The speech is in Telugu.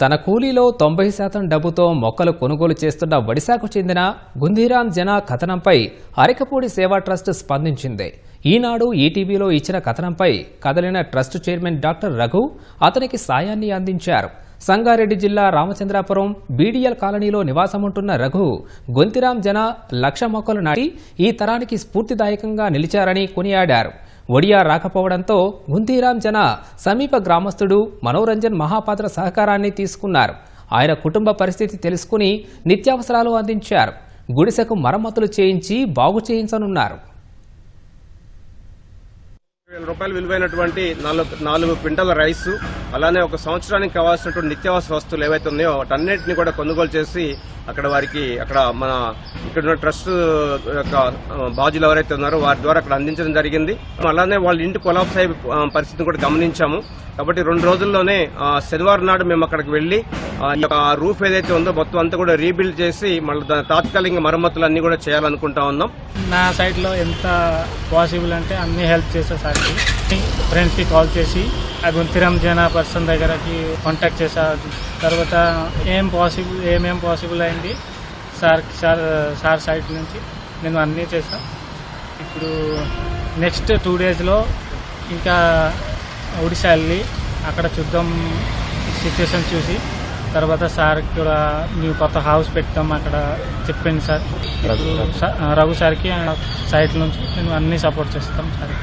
తన కూలీలో తొంభై శాతం డబ్బుతో మొక్కలు కొనుగోలు చేస్తున్న ఒడిశాకు చెందిన గుంధీరాం జనా కథనంపై అరికపూడి సేవా ట్రస్ట్ స్పందించింది. ఈనాడు ఈటీవీలో ఇచ్చిన కథనంపై కదలిన ట్రస్ట్ చైర్మన్ డాక్టర్ రఘు అతనికి సాయాన్ని అందించారు. సంగారెడ్డి జిల్లా రామచంద్రాపురం బీడీఎల్ కాలనీలో నివాసముంటున్న రఘు గొంతిరాం జన లక్ష మొక్కలు నాటి ఈ తరానికి స్ఫూర్తిదాయకంగా నిలిచారని కొనియాడారు. ఒడియా రాకపోవడంతో గుంతీరాం జన సమీప గ్రామస్తుడు మనోరంజన్ మహాపాత్ర సహకారాన్ని తీసుకున్నారు. ఆయన కుటుంబ పరిస్థితి తెలుసుకుని నిత్యావసరాలు అందించారు. గుడిసెకు మరమ్మతులు చేయించి బాగు చేయించనున్నారు. వేల రూపాయలు విలువైనటువంటి నాలుగు నాలుగు క్వింటాల రైస్ అలానే ఒక సంవత్సరానికి కావాల్సినటువంటి నిత్యావసర వస్తువులు ఏవైతే ఉన్నాయో వాటన్నిటిని కూడా కొనుగోలు చేసి అక్కడ వారికి అక్కడ మన ఇక్కడ ఉన్న ట్రస్ట్ యొక్క బాధ్యులు ఎవరైతే ఉన్నారో వారి ద్వారా అక్కడ అందించడం జరిగింది. అలానే వాళ్ళ ఇంటి కొలాప్స్ అయ్యే పరిస్థితిని కూడా గమనించాము. కాబట్టి రెండు రోజుల్లోనే శనివారం నాడు మేము అక్కడికి వెళ్ళి ఆ, ఈ యొక్క రూఫ్ ఏదైతే ఉందో మొత్తం అంతా కూడా రీబిల్డ్ చేసి మళ్ళీ దాని తాత్కాలిక మరమ్మతులు అన్ని కూడా చేయాలనుకుంటా ఉన్నాం. నా సైడ్లో ఎంత పాసిబుల్ అంటే అన్ని హెల్ప్ చేసేసరికి ఫ్రెండ్స్కి కాల్ చేసి ఆ గుంతిరం జన పర్సన్ దగ్గరకి కాంటాక్ట్ చేసా. తర్వాత ఏం పాసిబుల్ ఏమేం పాసిబుల్ అయింది? సార్ సార్ సార్ సైడ్ నుంచి నేను అన్నీ చేసా. ఇప్పుడు నెక్స్ట్ టూ డేస్లో ఇంకా ఒడిశా వెళ్ళి అక్కడ చూద్దాం సిచ్యువేషన్ చూసి తర్వాత సార్ కూడా మేము కొత్త హౌస్ పెట్టాం అక్కడ చెప్పింది సార్. రఘు సార్కి సైట్ నుంచి నేను అన్ని సపోర్ట్ చేస్తాం సార్.